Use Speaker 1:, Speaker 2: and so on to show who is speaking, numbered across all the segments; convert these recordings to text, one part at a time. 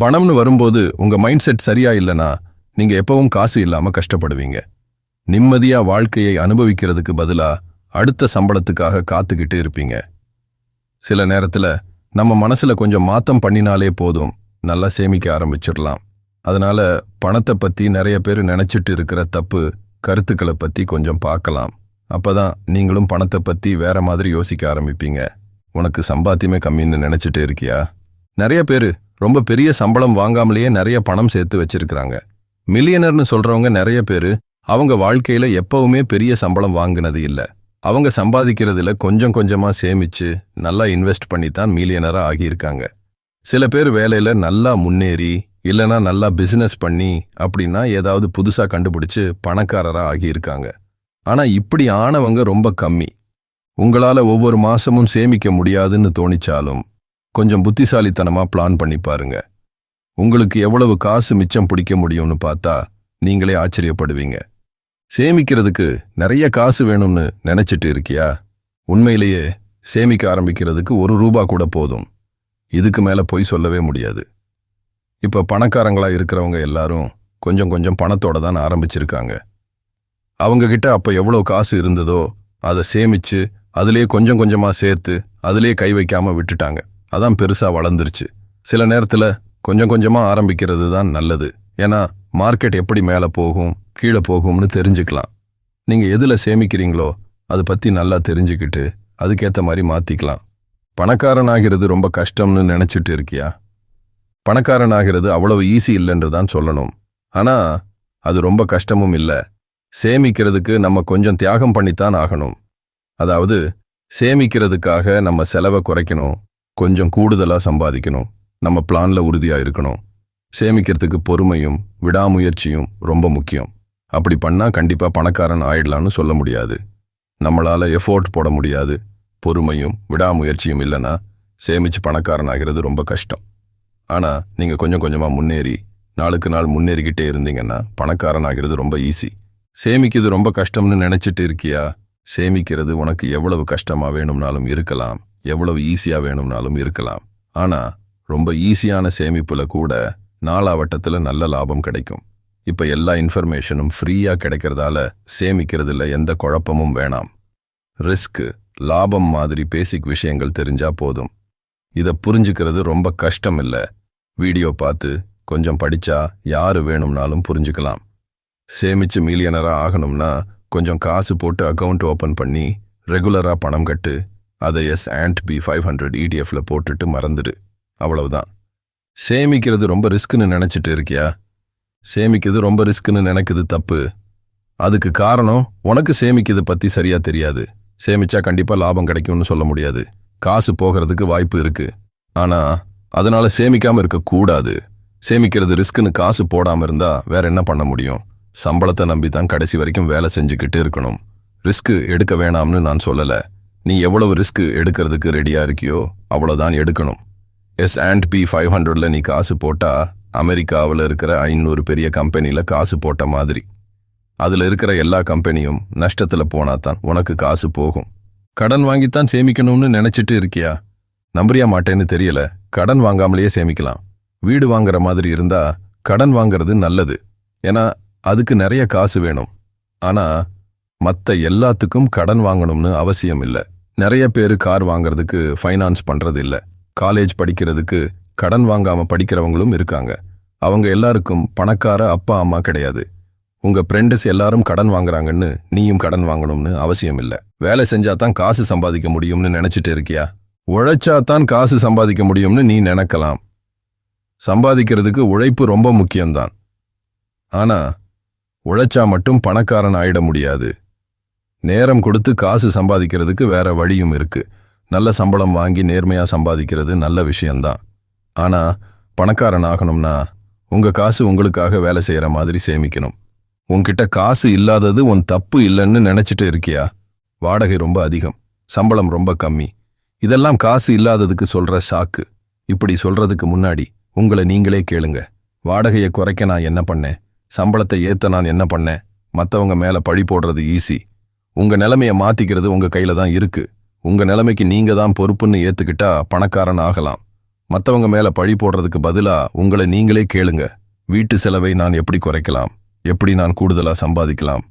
Speaker 1: பணம்னு வரும்போது உங்க மைண்ட் செட் சரியா இல்லனா நீங்க எப்பவும் காசு இல்லாம கஷ்டப்படுவீங்க. நிம்மதியா வாழ்க்கையை அனுபவிக்கிறதுக்கு பதிலா அடுத்த சம்பளத்துக்காக காத்துக்கிட்டு இருப்பீங்க. சில நேரத்துல நம்ம மனசுல கொஞ்சம் மாத்தம் பண்ணினாலே போதும் நல்லா சேமிக்க ஆரம்பிச்சிடலாம். அதனால பணத்தை பத்தி நிறைய பேர் நினச்சிட்டு இருக்கிற தப்பு கருத்துக்களை பத்தி கொஞ்சம் பார்க்கலாம் அப்பதான் நீங்களும் பணத்தை பத்தி வேற மாதிரி யோசிக்க ஆரம்பிப்பீங்க. உனக்கு சம்பாத்தியமே கம்மின்னு நினைச்சிட்டு இருக்கியா? நிறைய பேர் ரொம்ப பெரிய சம்பளம் வாங்காமலேயே நிறைய பணம் சேர்த்து வச்சிருக்கிறாங்க. மில்லியனர்னு சொல்றவங்க நிறைய பேர் அவங்க வாழ்க்கையில எப்பவுமே பெரிய சம்பளம் வாங்கினது இல்ல. அவங்க சம்பாதிக்கிறதுல கொஞ்சம் கொஞ்சமா சேமிச்சு நல்லா இன்வெஸ்ட் பண்ணி தான் மில்லியனரா ஆகியிருக்காங்க. சில பேர் வேலையில நல்லா முன்னேறி இல்லனா நல்லா பிசினஸ் பண்ணி அப்படின்னா ஏதாவது புதுசா கண்டுபிடிச்சு பணக்காரரா ஆகியிருக்காங்க. ஆனா இப்படி ஆனவங்க ரொம்ப கம்மி. உங்களால ஒவ்வொரு மாசமும் சேமிக்க முடியாதுன்னு தோணிச்சாலும் கொஞ்சம் புத்திசாலித்தனமா பிளான் பண்ணி பாருங்க. உங்களுக்கு எவ்வளவு காசு மிச்சம் பிடிக்க முடியும்னு பார்த்தா நீங்களே ஆச்சரியப்படுவீங்க. சேமிக்கிறதுக்கு நிறைய காசு வேணும்னு நினைச்சிட்டு இருக்கியா? உண்மையிலேயே சேமிக்க ஆரம்பிக்கிறதுக்கு ஒரு ரூபா கூட போதும். இதுக்கு மேல பொய் சொல்லவே முடியாது. இப்ப பணக்காரங்களா இருக்கிறவங்க எல்லாரும் கொஞ்சம் கொஞ்சம் பணத்தோட தான் ஆரம்பிச்சிருக்காங்க. அவங்கக்கிட்ட அப்போ அப்ப எவ்வளவு காசு இருந்ததோ அதை சேமிச்சு அதிலே கொஞ்சம் கொஞ்சமா சேர்த்து அதிலே கை வைக்காம விட்டுட்டாங்க. அதான் பெருசா வளர்ந்துருச்சு. சில நேரத்துல கொஞ்சம் கொஞ்சமா ஆரம்பிக்கிறது தான் நல்லது. ஏன்னா மார்க்கெட் எப்படி மேலே போகும் கீழே போகும்னு தெரிஞ்சுக்கலாம். நீங்க எதுல சேமிக்கிறீங்களோ அதை பத்தி நல்லா தெரிஞ்சுக்கிட்டு அதுக்கேற்ற மாதிரி மாத்திக்கலாம். பணக்காரன் ஆகிறது ரொம்ப கஷ்டம்னு நினச்சிட்டு இருக்கியா? பணக்காரன் ஆகிறது அவ்வளவு ஈஸி இல்லைன்று தான் சொல்லணும். ஆனா அது ரொம்ப கஷ்டமும் இல்ல. சேமிக்கிறதுக்கு நம்ம கொஞ்சம் தியாகம் பண்ணித்தான் ஆகணும். அதாவது சேமிக்கிறதுக்காக நம்ம செலவை குறைக்கணும். கொஞ்சம் கூடுதலாக சம்பாதிக்கணும். நம்ம பிளானில் உறுதியாக இருக்கணும். சேமிக்கிறதுக்கு பொறுமையும் விடாமுயற்சியும் ரொம்ப முக்கியம். அப்படி பண்ணால் கண்டிப்பாக பணக்காரன் ஆயிடலான்னு சொல்ல முடியாது. நம்மளால் எஃபோர்ட் போட முடியாது. பொறுமையும் விடாமுயற்சியும் இல்லைன்னா சேமிச்சு பணக்காரன் ஆகிறது ரொம்ப கஷ்டம். ஆனால் நீங்கள் கொஞ்சம் கொஞ்சமாக முன்னேறி நாளுக்கு நாள் முன்னேறிக்கிட்டே இருந்தீங்கன்னா பணக்காரன் ஆகிறது ரொம்ப ஈஸி சேமிக்கிறது ரொம்ப கஷ்டம்னு நினச்சிட்டு இருக்கியா? சேமிக்கிறது உனக்கு எவ்வளவு கஷ்டமா வேணும்னாலும் இருக்கலாம் எவ்வளவு ஈஸியாக வேணும்னாலும் இருக்கலாம். ஆனா ரொம்ப ஈஸியான சேமிப்புல கூட நாலாவட்டத்தில் நல்ல லாபம் கிடைக்கும். இப்ப எல்லா இன்ஃபர்மேஷனும் ஃப்ரீயா கிடைக்கிறதால சேமிக்கிறதுல எந்த குழப்பமும் வேணாம். ரிஸ்க் லாபம் மாதிரி பேசிக் விஷயங்கள் தெரிஞ்சா போதும். இத புரிஞ்சுக்கிறது ரொம்ப கஷ்டம் இல்ல. வீடியோ பார்த்து கொஞ்சம் படிச்சா யாரு வேணும்னாலும் புரிஞ்சுக்கலாம். சேமிச்சு மில்லியனரா ஆகணும்னா கொஞ்சம் காசு போட்டு அக்கவுண்ட் ஓப்பன் பண்ணி ரெகுலரா பணம் கட்டு அதை S and P five hundred இடிஎஃப்ல போட்டுட்டு மறந்துடு. அவ்வளவுதான். சேமிக்கிறது ரொம்ப ரிஸ்க்னு நினைச்சிட்டு இருக்கியா? சேமிக்கிறது ரொம்ப ரிஸ்க்னு நினைக்குது தப்பு. அதுக்கு காரணம் உனக்கு சேமிக்கிறது பத்தி சரியா தெரியாது. சேமிச்சா கண்டிப்பா லாபம் கிடைக்கும்னு சொல்ல முடியாது. காசு போகிறதுக்கு வாய்ப்பு இருக்கு. ஆனா அதனால சேமிக்காம இருக்கக்கூடாது. சேமிக்கிறது ரிஸ்க்னு காசு போடாம இருந்தா வேற என்ன பண்ண முடியும்? சம்பளத்தை நம்பி தான் கடைசி வரைக்கும் வேலை செஞ்சுக்கிட்டு இருக்கணும். ரிஸ்க் எடுக்க வேணாம்னு நான் சொல்லல. நீ எவ்வளவு ரிஸ்க் எடுக்கிறதுக்கு ரெடியா இருக்கியோ அவ்வளோதான் எடுக்கணும். எஸ் அண்ட் பி ஃபைவ் ஹண்ட்ரட்ல நீ காசு போட்டா அமெரிக்காவில் இருக்கிற ஐநூறு பெரிய கம்பெனில காசு போட்ட மாதிரி. அதுல இருக்கிற எல்லா கம்பெனியும் நஷ்டத்துல போனா தான் உனக்கு காசு போகும். கடன் வாங்கித்தான் சேமிக்கணும்னு நினைச்சிட்டு இருக்கியா? நம்புறியா மாட்டேன்னு தெரியல. கடன் வாங்காமலேயே சேமிக்கலாம். வீடு வாங்குற மாதிரி இருந்தா கடன் வாங்குறது நல்லது. ஏன்னா அதுக்கு நிறைய காசு வேணும். ஆனா மத்த எல்லாத்துக்கும் கடன் வாங்கணும்னு அவசியம் இல்ல. நிறைய பேர் கார் வாங்குறதுக்கு ஃபைனான்ஸ் பண்ணுறது இல்லை. காலேஜ் படிக்கிறதுக்கு கடன் வாங்காம படிக்கிறவங்களும் இருக்காங்க. அவங்க எல்லாருக்கும் பணக்கார அப்பா அம்மா கிடையாது. உங்க ஃப்ரெண்ட்ஸ் எல்லாரும் கடன் வாங்குறாங்கன்னு நீயும் கடன் வாங்கணும்னு அவசியம் இல்ல. வேலை செஞ்சா தான் காசு சம்பாதிக்க முடியும்னு நினைச்சிட்டு இருக்கியா? உழைச்சா தான் காசு சம்பாதிக்க முடியும்னு நீ நினைக்கலாம். சம்பாதிக்கிறதுக்கு உழைப்பு ரொம்ப முக்கியம்தான். ஆனா உழைச்சா மட்டும் பணக்காரன் ஆயிட முடியாது. நேரம் கொடுத்து காசு சம்பாதிக்கிறதுக்கு வேற வழியும் இருக்கு. நல்ல சம்பளம் வாங்கி நேர்மையா சம்பாதிக்கிறது நல்ல விஷயம்தான். ஆனா பணக்காரன் ஆகணும்னா உங்க காசு உங்களுக்காக வேலை செய்யற மாதிரி சேமிக்கணும். உன்கிட்ட காசு இல்லாதது உன் தப்பு இல்லைன்னு நினைச்சிட்டு இருக்கியா? வாடகை ரொம்ப அதிகம் சம்பளம் ரொம்ப கம்மி. இதெல்லாம் காசு இல்லாததுக்கு சொல்ற சாக்கு. இப்படி சொல்றதுக்கு முன்னாடி உங்களை நீங்களே கேளுங்க. வாடகையை குறைக்க நான் என்ன பண்ணேன்? சம்பளத்தை ஏத்த நான் என்ன பண்ணேன்? மத்தவங்க மேல பழி போடுறது ஈஸி உங்க நிலைமையை மாத்திக்கிறது உங்க கையில தான் இருக்கு. உங்க நிலைமைக்கு நீங்க தான் பொறுப்புன்னு ஏத்துக்கிட்டா பணக்காரன் ஆகலாம். மத்தவங்க மேல பழி போடுறதுக்கு பதிலா உங்களை நீங்களே கேளுங்க. வீட்டு செலவை நான் எப்படி குறைக்கலாம்? எப்படி நான் கூடுதலா சம்பாதிக்கலாம்?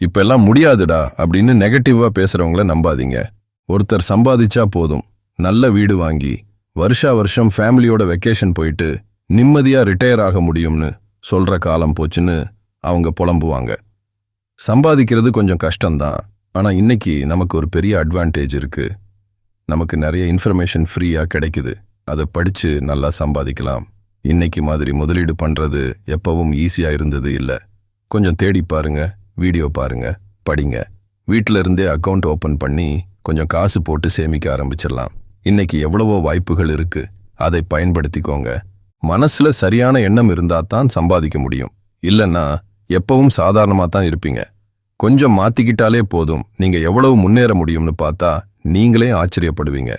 Speaker 1: இப்பெல்லாம் முடியாதுடா அப்படின்னு நெகட்டிவா பேசுறவங்கள நம்பாதீங்க. ஒருத்தர் சம்பாதிச்சா போதும். நல்ல வீடு வாங்கி வருஷா வருஷம் ஃபேமிலியோட வெக்கேஷன் போயிட்டு நிம்மதியா ரிட்டையர் ஆக முடியும்னு சொல்கிற காலம் போச்சுன்னு அவங்க புலம்புவாங்க. சம்பாதிக்கிறது கொஞ்சம் கஷ்டம்தான். ஆனால் இன்னைக்கு நமக்கு ஒரு பெரிய அட்வான்டேஜ் இருக்குது நமக்கு நிறைய இன்ஃபர்மேஷன் ஃப்ரீயாக கிடைக்குது. அதை படித்து நல்லா சம்பாதிக்கலாம். இன்னைக்கு மாதிரி முதலீடு பண்ணுறது எப்பவும் ஈஸியாக இருந்தது இல்லை. கொஞ்சம் தேடி பாருங்க வீடியோ பாருங்க படிங்க. வீட்டில் இருந்தே அக்கவுண்ட் ஓப்பன் பண்ணி கொஞ்சம் காசு போட்டு சேமிக்க ஆரம்பிச்சிடலாம். இன்னைக்கு எவ்வளவோ வாய்ப்புகள் இருக்குது அதை பயன்படுத்திக்கோங்க. மனசுல சரியான எண்ணம் இருந்தா தான் சம்பாதிக்க முடியும். இல்லைன்னா எப்பவும் சாதாரணமா தான் இருப்பீங்க. கொஞ்சம் மாத்திக்கிட்டாலே போதும். நீங்க எவ்வளவு முன்னேற முடியும்னு பார்த்தா நீங்களே ஆச்சரியப்படுவீங்க.